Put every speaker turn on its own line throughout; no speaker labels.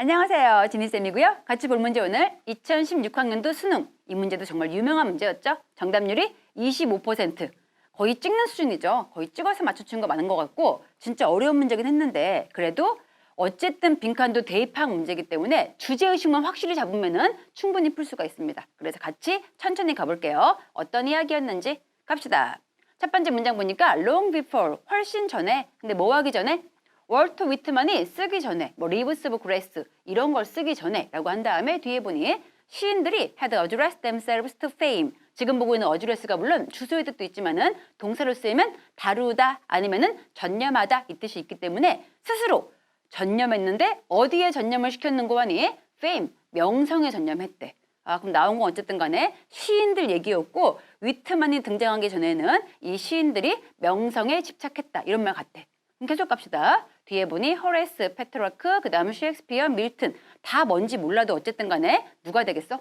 안녕하세요. 지니쌤이고요. 같이 볼 문제 오늘 2016학년도 수능. 이 문제도 정말 유명한 문제였죠. 정답률이 25%. 거의 찍는 수준이죠. 거의 찍어서 맞춰준 거 많은 것 같고 진짜 어려운 문제긴 했는데 그래도 어쨌든 빈칸도 대입학 문제이기 때문에 주제의식만 확실히 잡으면 은 충분히 풀 수가 있습니다. 그래서 같이 천천히 가볼게요. 어떤 이야기였는지 갑시다. 첫 번째 문장 보니까 long before 훨씬 전에 근데 뭐 하기 전에 월터 위트만이 쓰기 전에 뭐 리브스 오브 그레스 이런 걸 쓰기 전에라고 한 다음에 뒤에 보니 시인들이 had addressed themselves to fame 지금 보고 있는 address가 물론 주소의 뜻도 있지만은 동사로 쓰이면 다루다 아니면은 전념하다 이 뜻이 있기 때문에 스스로 전념했는데 어디에 전념을 시켰는고 하니 fame 명성에 전념했대. 아 그럼 나온 건 어쨌든 간에 시인들 얘기였고 위트만이 등장하기 전에는 이 시인들이 명성에 집착했다 이런 말 같대. 그럼 계속 갑시다. 뒤에 보니 허레스, 페트라크, 그 다음 셰익스피어, 밀튼 다 뭔지 몰라도 어쨌든 간에 누가 되겠어?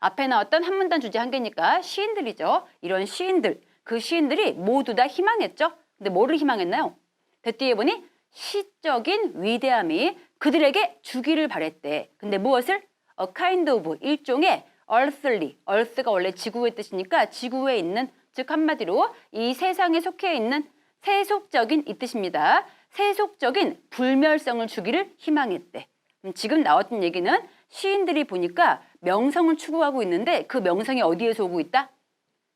앞에 나왔던 한 문단 주제 한 개니까 시인들이죠. 이런 시인들, 그 시인들이 모두 다 희망했죠. 근데 뭐를 희망했나요? 뒤에 보니 시적인 위대함이 그들에게 주기를 바랬대. 근데 무엇을? A kind of 일종의 earthly, earth가 원래 지구의 뜻이니까 지구에 있는 즉 한마디로 이 세상에 속해 있는 세속적인 이 뜻입니다. 세속적인 불멸성을 주기를 희망했대. 지금 나왔던 얘기는 시인들이 보니까 명성을 추구하고 있는데 그 명성이 어디에서 오고 있다?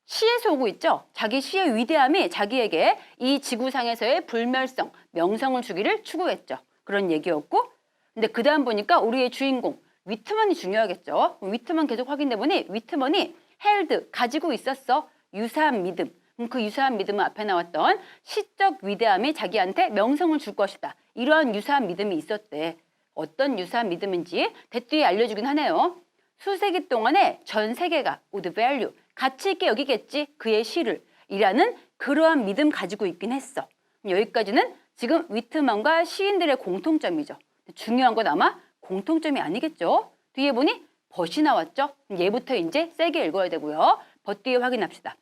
시에서 오고 있죠. 자기 시의 위대함이 자기에게 이 지구상에서의 불멸성, 명성을 주기를 추구했죠. 그런 얘기였고, 근데 그 다음 보니까 우리의 주인공 위트먼이 중요하겠죠. 위트먼 계속 확인해 보니 위트먼이 헬드 가지고 있었어 유사한 믿음. 그 유사한 믿음은 앞에 나왔던 시적 위대함이 자기한테 명성을 줄 것이다. 이러한 유사한 믿음이 있었대. 어떤 유사한 믿음인지 대뒤에 알려주긴 하네요. 수세기 동안에 전 세계가 would 가치 있게 여기겠지 그의 시를 이라는 그러한 믿음 가지고 있긴 했어. 여기까지는 지금 위트만과 시인들의 공통점이죠. 중요한 건 아마 공통점이 아니겠죠. 뒤에 보니 벗이 나왔죠. 얘부터 이제 세게 읽어야 되고요. 벗 뒤에 확인합시다.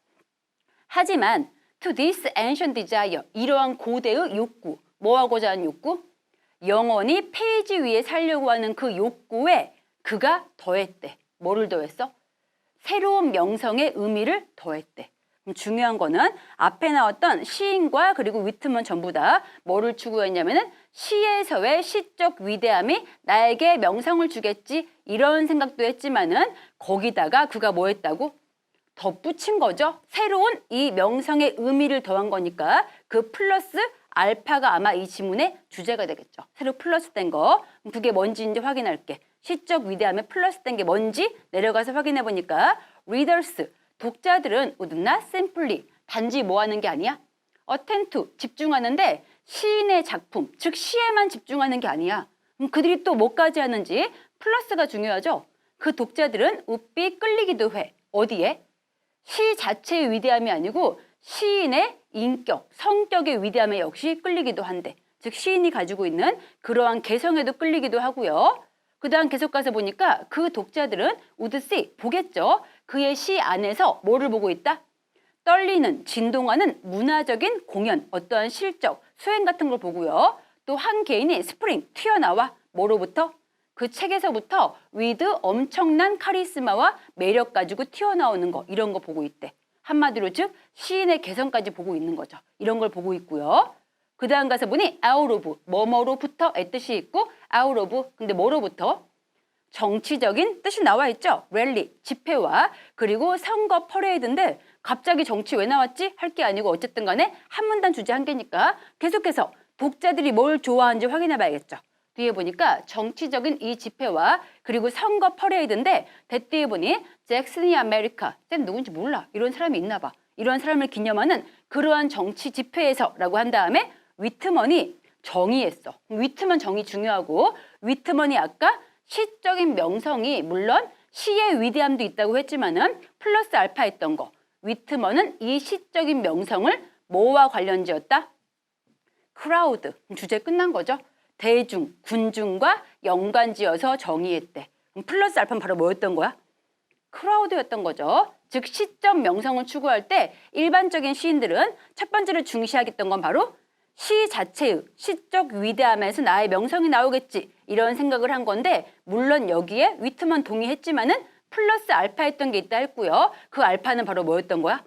하지만 to this ancient desire 이러한 고대의 욕구 뭐 하고자 하는 욕구? 영원히 페이지 위에 살려고 하는 그 욕구에 그가 더했대. 뭐를 더했어? 새로운 명성의 의미를 더했대. 그럼 중요한 거는 앞에 나왔던 시인과 그리고 위트먼 전부 다 뭐를 추구했냐면은 시에서의 시적 위대함이 나에게 명성을 주겠지 이런 생각도 했지만은 거기다가 그가 뭐 했다고? 덧붙인 거죠. 새로운 이 명성의 의미를 더한 거니까 그 플러스 알파가 아마 이 지문의 주제가 되겠죠. 새로 플러스 된 거. 그게 뭔지인지 확인할게. 시적 위대함에 플러스 된 게 뭔지 내려가서 확인해 보니까 readers 독자들은 not simply 단지 뭐 하는 게 아니야? attend to 집중하는데 시인의 작품 즉 시에만 집중하는 게 아니야. 그럼 그들이 또 뭐까지 하는지 플러스가 중요하죠. 그 독자들은 be 끌리기도 해. 어디에? 시 자체의 위대함이 아니고 시인의 인격, 성격의 위대함에 역시 끌리기도 한데 즉 시인이 가지고 있는 그러한 개성에도 끌리기도 하고요. 그 다음 계속 가서 보니까 그 독자들은 see, 보겠죠. 그의 시 안에서 뭐를 보고 있다? 떨리는, 진동하는 문화적인 공연, 어떠한 실적, 수행 같은 걸 보고요. 또 한 개인이 스프링, 튀어나와 뭐로부터? 그 책에서부터 위드 엄청난 카리스마와 매력 가지고 튀어나오는 거 이런 거 보고 있대. 한마디로 즉 시인의 개성까지 보고 있는 거죠. 이런 걸 보고 있고요. 그 다음 가서 보니 out of 뭐뭐로부터의 뜻이 있고 of 근데 뭐로부터 정치적인 뜻이 나와 있죠. 랠리 집회와 그리고 선거 퍼레이드인데 갑자기 정치 왜 나왔지 할 게 아니고 어쨌든 간에 한 문단 주제 한 개니까 계속해서 독자들이 뭘 좋아하는지 확인해 봐야겠죠. 뒤에 보니까 정치적인 이 집회와 그리고 선거 퍼레이드인데 대뒤에 보니 잭슨이 아메리카 쌤 누군지 몰라. 이런 사람이 있나 봐. 이런 사람을 기념하는 그러한 정치 집회에서라고 한 다음에 위트먼이 정의했어. 위트먼 정의 중요하고 위트먼이 아까 시적인 명성이 물론 시의 위대함도 있다고 했지만은 플러스 알파 했던 거. 위트먼은 이 시적인 명성을 뭐와 관련지었다? 크라우드. 주제 끝난 거죠. 대중, 군중과 연관지어서 정의했대. 플러스 알파는 바로 뭐였던 거야? 크라우드였던 거죠. 즉 시적 명성을 추구할 때 일반적인 시인들은 첫 번째로 중시하겠던 건 바로 시 자체의 시적 위대함에서 나의 명성이 나오겠지 이런 생각을 한 건데 물론 여기에 위트만 동의했지만은 플러스 알파 했던 게 있다 했고요. 그 알파는 바로 뭐였던 거야?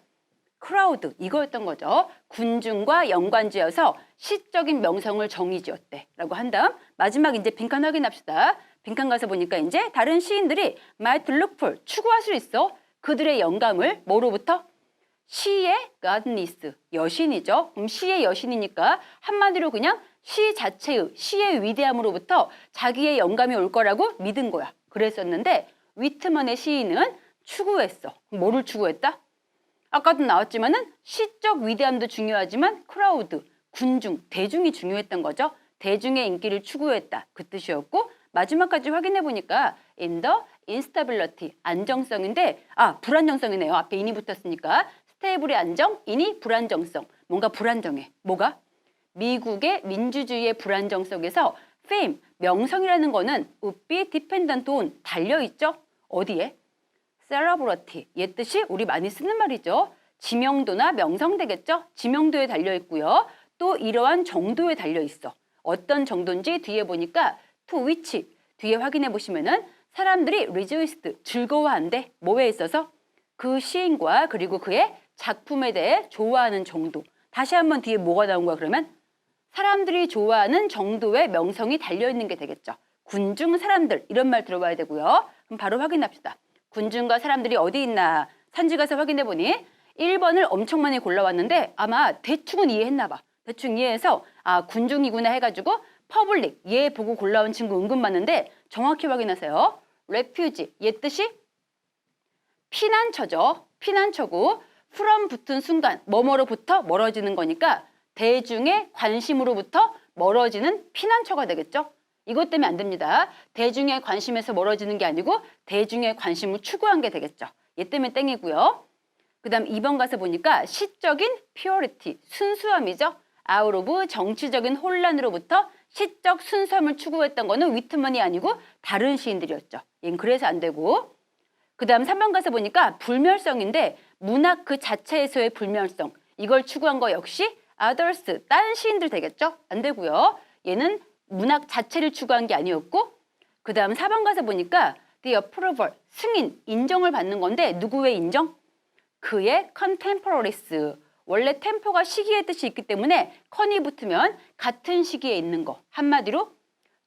크라우드 이거였던 거죠. 군중과 연관지어서 시적인 명성을 정의 지었대라고 한 다음 마지막 이제 빈칸 확인합시다. 빈칸 가서 보니까 이제 다른 시인들이 look for 추구할 수 있어. 그들의 영감을 뭐로부터? 시의 godness 여신이죠. 그럼 시의 여신이니까 한마디로 그냥 시 자체의 시의 위대함으로부터 자기의 영감이 올 거라고 믿은 거야. 그랬었는데 위트만의 시인은 추구했어. 뭐를 추구했다? 아까도 나왔지만은 시적 위대함도 중요하지만 크라우드, 군중, 대중이 중요했던 거죠. 대중의 인기를 추구했다. 그 뜻이었고 마지막까지 확인해 보니까 in the instability 안정성인데 아 불안정성이네요. 앞에 인이 붙었으니까 스테이블의 안정, 인이 불안정성. 뭔가 불안정해. 뭐가? 미국의 민주주의의 불안정 속에서 fame, 명성이라는 거는 would be dependent on 달려 있죠. 어디에? Celebrity 옛 뜻이 우리 많이 쓰는 말이죠. 지명도나 명성 되겠죠. 지명도에 달려 있고요. 또 이러한 정도에 달려 있어. 어떤 정도인지 뒤에 보니까 to which 뒤에 확인해 보시면은 사람들이 rejoiced 즐거워한대. 뭐에 있어서 그 시인과 그리고 그의 작품에 대해 좋아하는 정도. 다시 한번 뒤에 뭐가 나온 거야 그러면 사람들이 좋아하는 정도의 명성이 달려 있는 게 되겠죠. 군중 사람들 이런 말 들어봐야 되고요. 그럼 바로 확인합시다. 군중과 사람들이 어디 있나 산지 가서 확인해 보니 1번을 엄청 많이 골라왔는데 아마 대충은 이해했나 봐. 대충 이해해서 아 군중이구나 해가지고 퍼블릭 얘 보고 골라온 친구 은근 많은데 정확히 확인하세요. 레퓨지 얘 뜻이 피난처죠. 피난처고 from 붙은 순간 뭐뭐로부터 멀어지는 거니까 대중의 관심으로부터 멀어지는 피난처가 되겠죠. 이것 때문에 안 됩니다. 대중의 관심에서 멀어지는 게 아니고 대중의 관심을 추구한 게 되겠죠. 얘 때문에 땡이고요. 그 다음 2번 가서 보니까 시적인 purity, 순수함이죠. of 정치적인 혼란으로부터 시적 순수함을 추구했던 거는 위트만이 아니고 다른 시인들이었죠. 얘는 그래서 안 되고. 그 다음 3번 가서 보니까 불멸성인데 문학 그 자체에서의 불멸성. 이걸 추구한 거 역시 others, 딴 시인들 되겠죠? 안 되고요. 얘는 문학 자체를 추구한 게 아니었고 그 다음 4번 가서 보니까 the approval, 승인, 인정을 받는 건데 누구의 인정? 그의 contemporaries. 원래 템포가 시기의 뜻이 있기 때문에 컨이 붙으면 같은 시기에 있는 거. 한마디로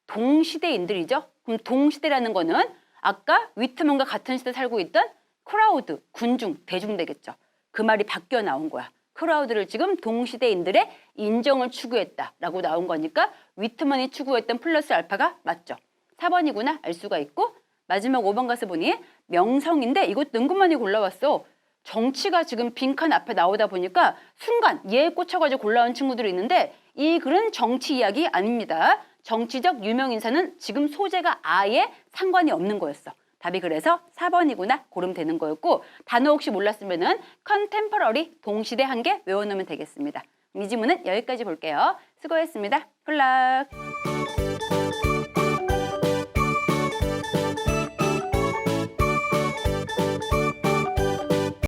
동시대인들이죠. 그럼 동시대라는 거는 아까 위트먼과 같은 시대 살고 있던 크라우드, 군중, 대중 되겠죠. 그 말이 바뀌어 나온 거야. 크라우드를 지금 동시대인들의 인정을 추구했다라고 나온 거니까 위트먼이 추구했던 플러스 알파가 맞죠. 4번이구나 알 수가 있고 마지막 5번 가서 보니 명성인데 이것도 은근 많이 골라왔어. 정치가 지금 빈칸 앞에 나오다 보니까 순간 얘에 꽂혀가지고 골라온 친구들이 있는데 이 글은 정치 이야기 아닙니다. 정치적 유명 인사는 지금 소재가 아예 상관이 없는 거였어. 답이 그래서 4번이구나 고르면 되는 거였고 단어 혹시 몰랐으면은 컨템퍼러리 동시대 한 개 외워놓으면 되겠습니다. 이 지문은 여기까지 볼게요. 수고했습니다. 굿락.